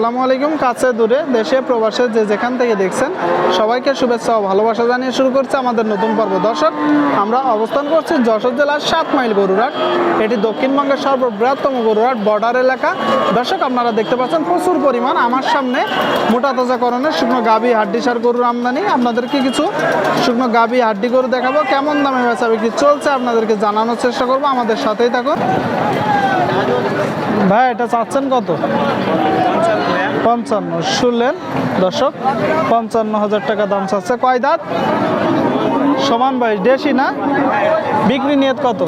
আসসালামু আলাইকুম, কাছে দূরে, দেশে, প্রবাসে, যে যেখান থেকে দেখছেন, সবাইকে শুভেচ্ছা ও ভালোবাসা জানিয়ে শুরু করছে আমাদের নতুন পর্ব। দর্শক, আমরা অবস্থান করছি যশোর জেলার সাত মাইল গরুরাট এটি দক্ষিণবঙ্গের সর্ববৃহত্তম গরুরাট বর্ডার এলাকা। দর্শক, আপনারা দেখতে পাচ্ছেন প্রচুর পরিমাণ। আমার সামনে মোটা তাজাকরণের শুকনো গাবি হাড্ডি সার গরুর আমদানি। আপনাদেরকে কিছু শুকনো গাবি হাড্ডি গরু দেখাবো। কেমন দামে বেচা বিক্রি চলছে আপনাদেরকে জানানোর চেষ্টা করব। আমাদের সাথেই থাকুন। ভাই, এটা চাচ্ছেন কত? পঞ্চান্ন। শুনলেন? দর্শক, পঞ্চান্ন হাজার টাকা দাম চাচ্ছে। কয় দাঁত? সমান ভাই দেশি না? বিক্রি নিয়ত কত?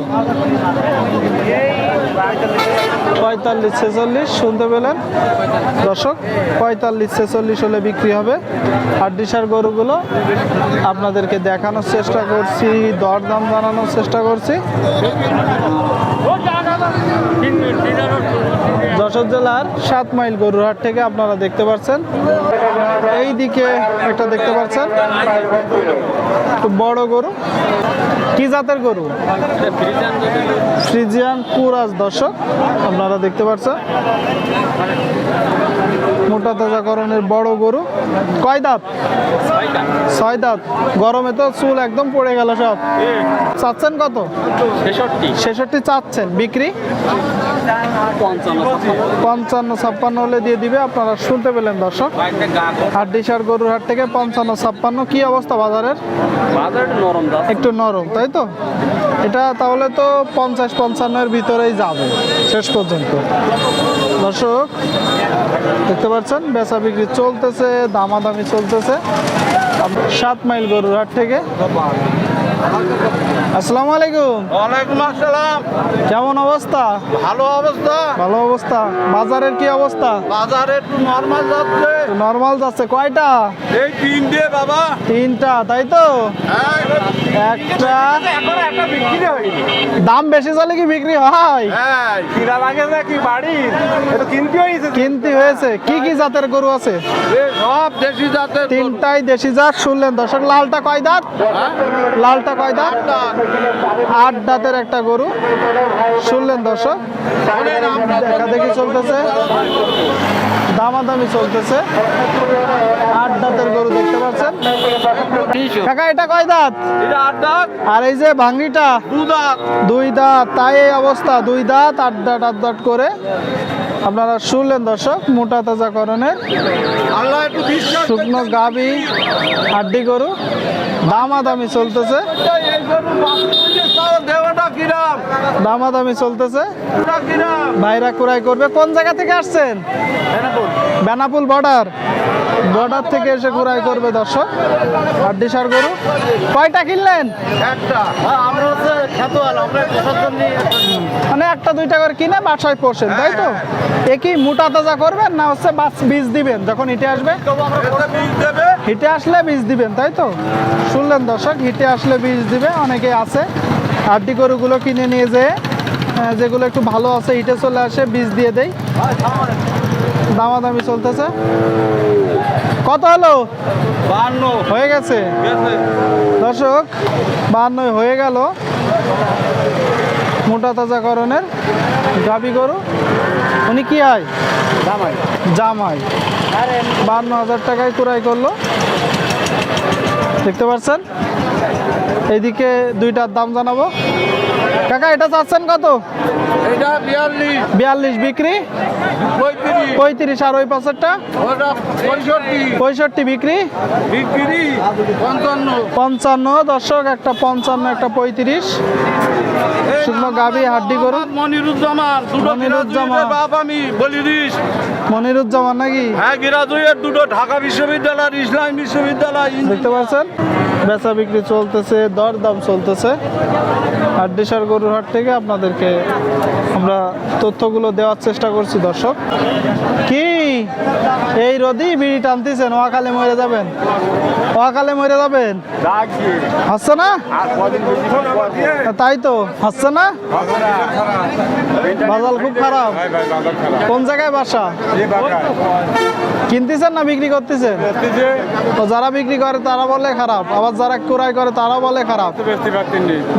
পঁয়তাল্লিশ, ছেচল্লিশ, শুনতে পেলেন? দর্শক, পঁয়তাল্লিশ, ছেচল্লিশ হলে বিক্রি হবে। হাড্ডিসার গরুগুলো আপনাদেরকে দেখানোর চেষ্টা করছি, দরদাম জানানোর চেষ্টা করছি। যশোর জেলার সাত মাইল গরুরহাট থেকে আপনারা দেখতে পাচ্ছেন এই দিকে একটা দেখতে পাচ্ছেন? বড় গরু। কি জাতের গরু? ফ্রিজিয়ান কুরাজ দর্শক আপনারা দেখতে পাচ্ছেন। মোটা তাজাকরণের বড় গরু। কয় দাঁত? ছয় দাঁত। গরমে তো চুল একদম পড়ে গেল সব। চাচ্ছেন কত? ছেষট্টি। চাচ্ছেন। বিক্রি? পঞ্চান্ন ছাপ্পান্ন। হলে দিয়ে দিবে আপনারা শুনতে পেলেন দর্শক। বাইরে গা গরুর হাট থেকে পঞ্চান্ন ছাপ্পান্ন। কি অবস্থা বাজারের? বাজার একটু নরম একটু নরম তাই তো? এটা তাহলে তো পঞ্চাশ পঞ্চান্নের ভিতরেই যাবে শেষ পর্যন্ত। দর্শক দেখতে পাচ্ছেন বেচা বিক্রি চলতেছে দামাদামি চলতেছে। সাত মাইল গরুর হাট থেকে। আসসালামু আলাইকুম। ওয়ালাইকুম আসসালাম। কেমন অবস্থা? ভালো অবস্থা। ভালো অবস্থা। বাজারের কি অবস্থা? বাজারে একটু নর্মাল যাচ্ছে। নর্মাল যাচ্ছে। কয়টা? এই তিন দিয়ে বাবা। তিনটা তাই তো? একটা এখন একটা বিক্রি হয়নি। দাম বেশি চলে কি বিক্রি হয়? হ্যাঁ। কিরা লাগে না কি বাড়ির? এটা কিনতে হয়েছে কিনতে হয়েছে। কি কি জাতের গরু আছে? সব দেশি জাতের তিনটাই দেশি জাত শুনলেন দর্শক লালটা কয় দাঁত? হ্যাঁ? লালটা কয় দাঁত? আট দাঁতের একটা গরু। শুনলেন দর্শক? দেখা দেখি চলতেছে। দামাদামি চলতেছে। আট দাঁতের গরু দেখতে পাচ্ছেন? কাকা এটা কয় দাঁত? আট দাঁত। আর এই যে দাঁত। দুই দাঁত। তাই এই অবস্থা দুই দাঁত আট দাঁত আট দাঁত করে। আপনারা শুনলেন দর্শক মোটা তাজা করণের শুকনো গাবি হাড্ডি গরু দামাদামি চলতেছে। দামাদামি চলতেছে। ভাইরা কুড়াই করবে। কোন জায়গা থেকে আসছেন? বেনাপুল বর্ডার। বর্ডার থেকে এসে কুড়াই করবে দর্শক। সার গরু। কয়টা কিনলেন? একটা। হ্যাঁ, মানে একটা দুইটা করে কিনে বাসায় পোষেন তাই তো? এ কি মোটা তাজা করবেন না হচ্ছে বাস- বীজ দিবেন? যখন হিটে আসবে? হিটে আসলে বীজ দিবেন তাই তো? শুনলেন দর্শক হিটে আসলে বীজ দিবে অনেকে আছে। হাড্ডি গরুগুলো কিনে নিয়ে যেয়ে যেগুলো একটু ভালো আছে হিটে চলে আসে বীজ দিয়ে দেই। দামাদামি চলতেছে। কত হলো? বান্ন হয়ে গেছে। দর্শক বাহান্নই হয়ে গেল। মোটা তাজাকরণের গাবি গরু। উনি কি হয় জামাই। জামাই। বান্ন হাজার টাকায় কুড়াই করল। দেখতে পাচ্ছেন? এইদিকে দুইটার দাম জানাব। কাকা এটা চাচ্ছেন কত? এটা বিয়াল্লিশ। বিয়াল্লিশ বিক্রি? পঁয়ত্রিশ। আর ওই পাঁচেরটা পঁয়ষট্টি। বিক্রি? বিক্রি পঞ্চান্ন। পঞ্চান্ন দর্শক একটা পঞ্চান্ন একটা পঁয়ত্রিশ। শুকনো গাবি হাড্ডি গরু। মনিরুজ্জামান দুটো মনিরুজ্জামান। বাপ আমি বলি মনিরুজ্জামান নাকি? হ্যাঁ গ্রাজুয়েট দুটো ঢাকা বিশ্ববিদ্যালয় ইসলাম বিশ্ববিদ্যালয় দেখতে পাচ্ছেন? বেচা বিক্রি চলতেছে দর দাম চলতেছে দেশার গরুর হাট থেকে আপনাদেরকে আমরা তথ্যগুলো দেওয়ার চেষ্টা করছি, দর্শক। কি এই রদি বিড়ি টানতেছেন ওয়াকালে মরে যাবেন। ওয়াকালে মরে যাবেন? হচ্ছে না? তাই তো হচ্ছে না? বাজার খুব খারাপ। কোন জায়গায় বাসা? কিনতেছেন না বিক্রি করতেছেন? তো যারা বিক্রি করে তারা বলে খারাপ আবার যারা কুড়াই করে তারা বলে খারাপ।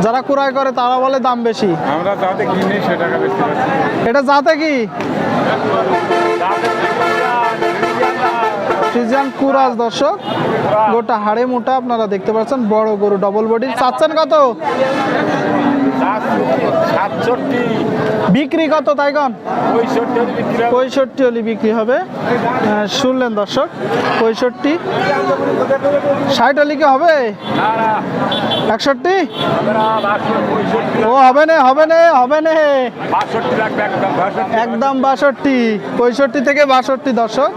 যারা কুড়াই করে তারা বলে দাম বেশি। আমরা যাতে কিনি সে টাকা এটা যাতে কি? ফ্রিজিয়ান কুরাজ দর্শক। গোটা হাড়ে মোটা আপনারা দেখতে পাচ্ছেন, বড় গরু ডবল বডি চাচ্ছেন কত? সাতষট্টি। বিক্রি কত তাইগন পঁয়ষট্টি অলি বিক্রি হবে। শুনলেন দর্শক, পঁয়ষট্টি। ষাট হলি কি হবে? একষট্টি? ও, হবে না হবে না হবে না। একদম বাষট্টি, পঁয়ষট্টি থেকে বাষট্টি দর্শক।